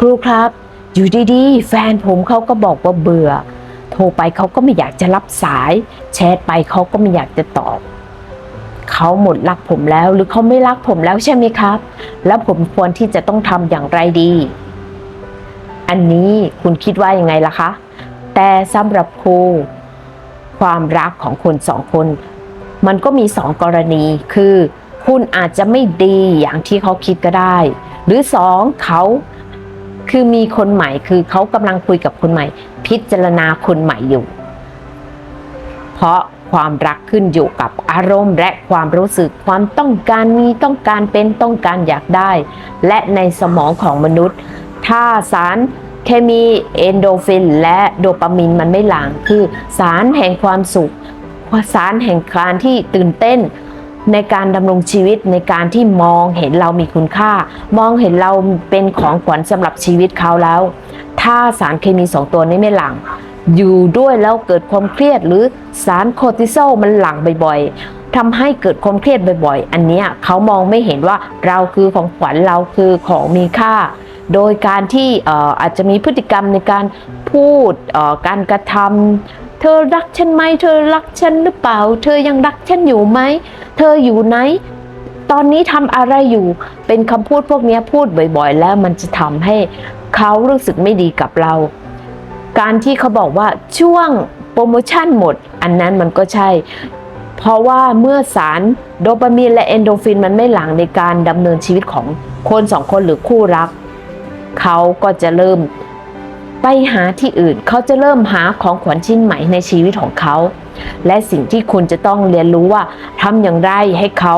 ครูครับ อยู่ดีๆ แฟนผมเขาก็บอกว่าเบื่อ โทรไปเขาก็ไม่อยากจะรับสาย แชทไปเขาก็ไม่อยากจะตอบ เขาหมดรักผมแล้ว หรือเขาไม่รักผมแล้วใช่ไหมครับ แล้วผมควรที่จะต้องทำอย่างไรดี อันนี้คุณคิดว่ายังไงล่ะคะ แต่สำหรับครูความรักของคนสองคน มันก็มีสองกรณีคือ คุณอาจจะไม่ดีอย่างที่เขาคิดก็ได้ หรือสองเขา คือมีคนใหม่คือเขากำลังคุยกับคนใหม่ พิจารณาคนใหม่อยู่ เพราะความรักขึ้นอยู่กับอารมณ์ และความรู้สึกความต้องการมีต้องการเป็นต้องการอยากได้ และในสมองของมนุษย์ ถ้าสารเคมีเอนโดฟิน และโดปามินมันไม่หลั่งคือสารแห่งความสุข สารแห่งการที่ตื่นเต้น ในการดำรงชีวิตในการที่มองเห็นเรามีคุณค่า มองเห็นเราเป็นของขวัญสำหรับชีวิตเขาแล้ว ถ้าสารเคมีสองตัวนี้ไม่หลัง อยู่ด้วยแล้วเกิดความเครียดหรือสารโคอร์ติซอลมันหลั่งบ่อยๆทำให้เกิดความเครียดบ่อยๆ อันนี้เขามองไม่เห็นว่าเราคือของขวัญเราคือของมีค่า โดยการที่อาจจะมีพฤติกรรมในการพูดการกระทำ เธอรักฉันไหม เธอรักฉันหรือเปล่า เธอยังรักฉันอยู่ไหม เธออยู่ไหน ตอนนี้ทำอะไรอยู่ เป็นคำพูดพวกนี้พูดบ่อยๆ แล้วมันจะทำให้เขารู้สึกไม่ดีกับเรา การที่เขาบอกว่าช่วงโปรโมชั่นหมด อันนั้นมันก็ใช่ เพราะว่าเมื่อสารโดปามีนและเอนโดฟินมันไม่หลั่งในการดำเนินชีวิตของคนสองคนหรือคู่รัก เขาก็จะเริ่ม ไปหาที่อื่นเขาจะเริ่มหาของขวัญชิ้นใหม่ในชีวิตของเขา และสิ่งที่คุณจะต้องเรียนรู้ว่าทำอย่างไรให้เขา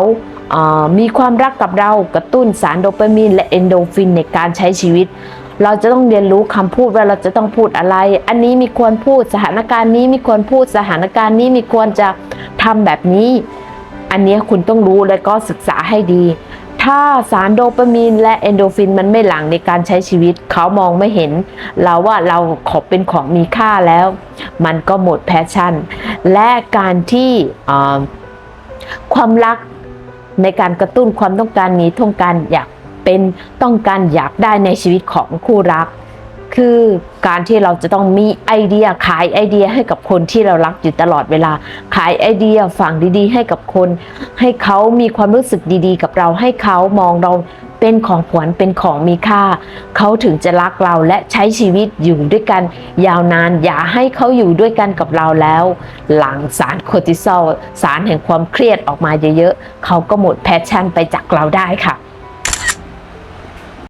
เอ่อมีความรักกับเรากระตุ้นสารโดปามีนและเอนโดฟินในการใช้ชีวิต เราจะต้องเรียนรู้คำพูดว่าเราจะต้องพูดอะไร อันนี้มีควรพูดสถานการณ์นี้มีควรพูดสถานการณ์นี้มีควรจะทำแบบนี้ อันนี้คุณต้องรู้และก็ศึกษาให้ดี ถ้าสารโดปามีนและเอนโดฟินมันไม่หลั่งในการใช้ชีวิต เขามองไม่เห็น เราว่าเราขอเป็นของมีค่าแล้ว มันก็หมดแพชชั่น และการที่ความรักในการกระตุ้นความต้องการมีต้องการอยากเป็นต้องการอยากได้ในชีวิตของคู่รัก คือการที่เราจะต้องมีไอเดียขายไอเดียให้กับคนที่เรารักอยู่ตลอดเวลา ขายไอเดียฝั่งดีๆ ให้กับคน ให้เขามีความรู้สึกดีๆ กับเราให้เขามองเราเป็นของขวัญเป็นของมีค่า เขาถึงจะรักเราและใช้ชีวิตอยู่ด้วยกัน ยาวนานอย่าให้เขาอยู่ด้วยกันกับเราแล้ว หลังสารโคอร์ติซอลสารแห่งความเครียดออกมาเยอะๆเขาก็หมดแพชชั่นไปจากเราได้ค่ะ